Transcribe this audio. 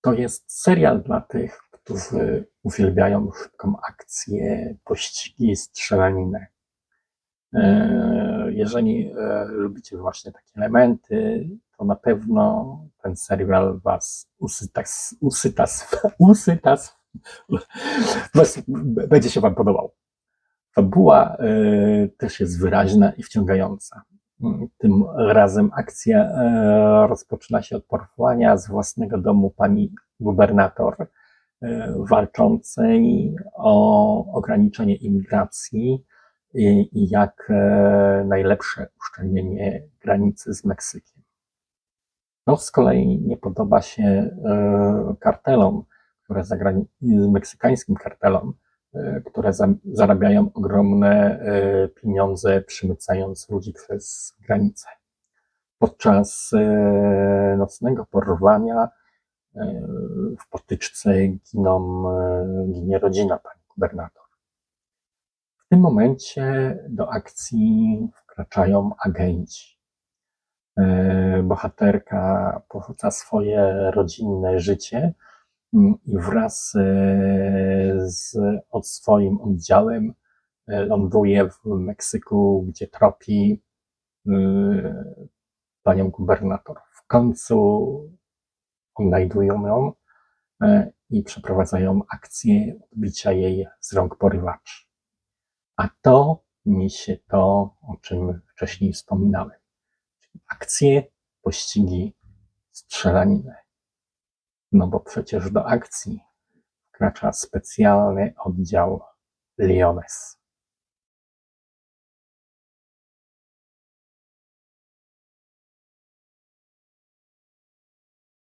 To jest serial dla tych, którzy uwielbiają szybką akcję, pościgi, strzelaninę. E, Jeżeli e, lubicie właśnie takie elementy, to na pewno ten serial was usyta, usyta, usyta, was, będzie się wam podobał. Fabuła e, też jest wyraźna i wciągająca. Tym razem akcja e, rozpoczyna się od porwania z własnego domu pani gubernator, e, walczącej o ograniczenie imigracji i, jak e, najlepsze uszczelnienie granicy z Meksykiem. To z kolei nie podoba się kartelom, które zagrani- meksykańskim kartelom, które za, zarabiają ogromne e, pieniądze, przemycając ludzi przez granicę. Podczas e, nocnego porwania e, w potyczce giną, e, ginie rodzina pani gubernator. W tym momencie do akcji wkraczają agenci. E, Bohaterka porzuca swoje rodzinne życie wraz e, z od swoim oddziałem e, ląduje w Meksyku, gdzie tropi e, panią gubernator. W końcu odnajdują ją i przeprowadzają akcję odbicia jej z rąk porywaczy. A to niesie to, o czym wcześniej wspominałem. Akcje, pościgi, strzelaniny. No bo przecież do akcji wkracza specjalny oddział Leones.